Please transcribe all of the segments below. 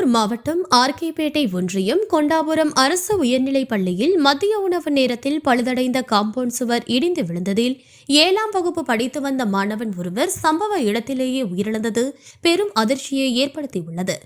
கடலூர் மாவட்டம் ஆர்கேபேட்டை ஒன்றியம் கொண்டாபுரம் அரசு உயர்நிலைப் பள்ளியில் மதிய உணவு நேரத்தில் பழுதடைந்த காம்பவுண்ட் சுவர் இடிந்து விழுந்ததில் ஏழாம் வகுப்பு படித்து வந்த மாணவன் ஒருவர் சம்பவ இடத்திலேயே உயிரிழந்தது பெரும் அதிர்ச்சியை ஏற்படுத்தியுள்ளது.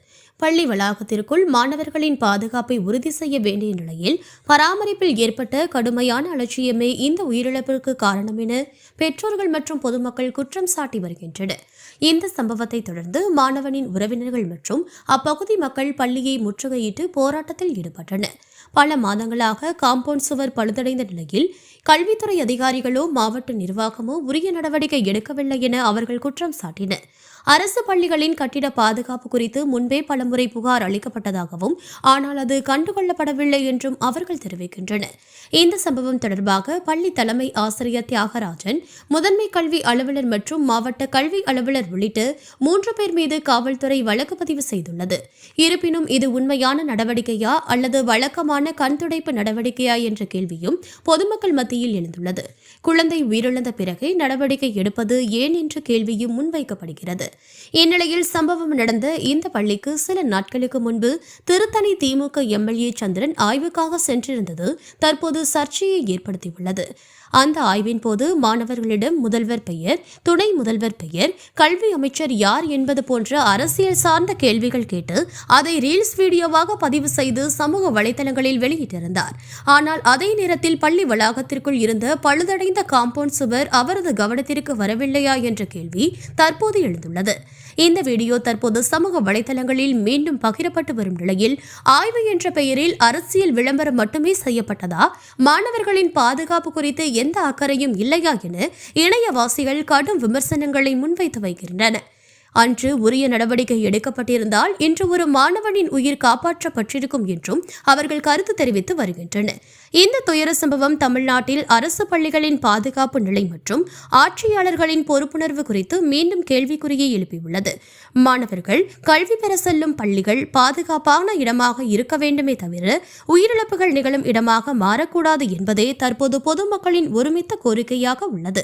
பள்ளி வளாகத்திற்குள் மாணவர்களின் பாதுகாப்பை உறுதி செய்ய வேண்டிய நிலையில் பராமரிப்பில் ஏற்பட்ட கடுமையான அலட்சியமே இந்த உயிரிழப்பிற்கு காரணம் என பெற்றோர்கள் மற்றும் பொதுமக்கள் குற்றம் சாட்டி வருகின்றனர். இந்த சம்பவத்தை தொடர்ந்து மாணவனின் உறவினர்கள் மற்றும் அப்பகுதி மக்கள் பள்ளியை முற்றுகையிட்டு போராட்டத்தில் ஈடுபட்டனர். பல மாதங்களாக காம்பவுண்ட் சுவர் பழுதடைந்த நிலையில் கல்வித்துறை அதிகாரிகளோ மாவட்ட நிர்வாகமோ உரிய நடவடிக்கை எடுக்கவில்லை என அவர்கள் குற்றம் சாட்டினர். அரசு பள்ளிகளின் கட்டிட பாதுகாப்பு குறித்து முன்பே பலமுறை புகார் அளிக்கப்பட்டதாகவும் ஆனால் அது கண்டுகொள்ளப்படவில்லை என்றும் அவர்கள் தெரிவிக்கின்றனர். இந்த சம்பவம் தொடர்பாக பள்ளி தலைமை ஆசிரியர் தியாகராஜன் முதன்மை கல்வி அலுவலர் மற்றும் மாவட்ட கல்வி அலுவலர் உள்ளிட்ட மூன்று பேர் மீது காவல்துறை வழக்கு பதிவு செய்துள்ளது. இருப்பினும் இது உண்மையான நடவடிக்கையா அல்லது வழக்கமான கண்துடைப்பு நடவடிக்கையா என்ற கேள்வியும் பொதுமக்கள் மத்தியில் எழுந்துள்ளது. குழந்தை உயிரிழந்த பிறகே நடவடிக்கை எடுப்பது ஏன் என்ற கேள்வியும் முன்வைக்கப்படுகிறது. இந்நிலையில் சம்பவம் நடந்த இந்த பள்ளிக்கு சில நாட்களுக்கு முன்பு திருத்தணி திமுக எம்எல்ஏ சந்திரன் ஆய்வுக்காக சென்றிருந்தது தற்போது சர்ச்சையை ஏற்படுத்தியுள்ளது. அந்த ஆய்வின் போது மாணவர்களிடம் முதல்வர் பெயர் துணை முதல்வர் பெயர் கல்வி அமைச்சர் யார் என்பது போன்ற அரசியல் சார்ந்த கேள்விகள் கேட்டு அதை ரீல்ஸ் வீடியோவாக பதிவு செய்து சமூக வலைதளங்களில் வெளியிட்டிருந்தார். ஆனால் அதே நேரத்தில் பள்ளி வளாகத்திற்குள் இருந்த பழுதடைந்த காம்பவுண்ட் சுவர் அவரது கவனத்திற்கு வரவில்லையா என்ற கேள்வி தற்போது எழுந்துள்ளது. இந்த வீடியோ தற்போது சமூக வலைதளங்களில் மீண்டும் பகிரப்பட்டு வரும் நிலையில் ஆய்வு என்ற பெயரில் அரசியல் விளம்பரம் மட்டுமே செய்யப்பட்டதா? மாணவர்களின் பாதுகாப்பு குறித்து எந்த அக்கறையும் இல்லையா என இணையவாசிகள் கடும் விமர்சனங்களை முன்வைத்து வருகின்றனர் அன்று உரிய நடவடிக்கை எடுக்கப்பட்டிருந்தால் இன்று ஒரு மாணவனின் உயிர் காப்பாற்றப்பட்டிருக்கும் என்றும் அவர்கள் கருத்து தெரிவித்து வருகின்றனர். இந்த துயர சம்பவம் தமிழ்நாட்டில் அரசு பள்ளிகளின் பாதுகாப்பு நிலை மற்றும் ஆட்சியாளர்களின் பொறுப்புணர்வு குறித்து மீண்டும் கேள்விக்குறியை எழுப்பியுள்ளது. மாணவர்கள் கல்வி பெற செல்லும் பள்ளிகள் பாதுகாப்பான இடமாக இருக்க வேண்டுமே தவிர உயிரிழப்புகள் நிகழும் இடமாக மாறக்கூடாது என்பதே தற்போது பொதுமக்களின் ஒருமித்த கோரிக்கையாக உள்ளது.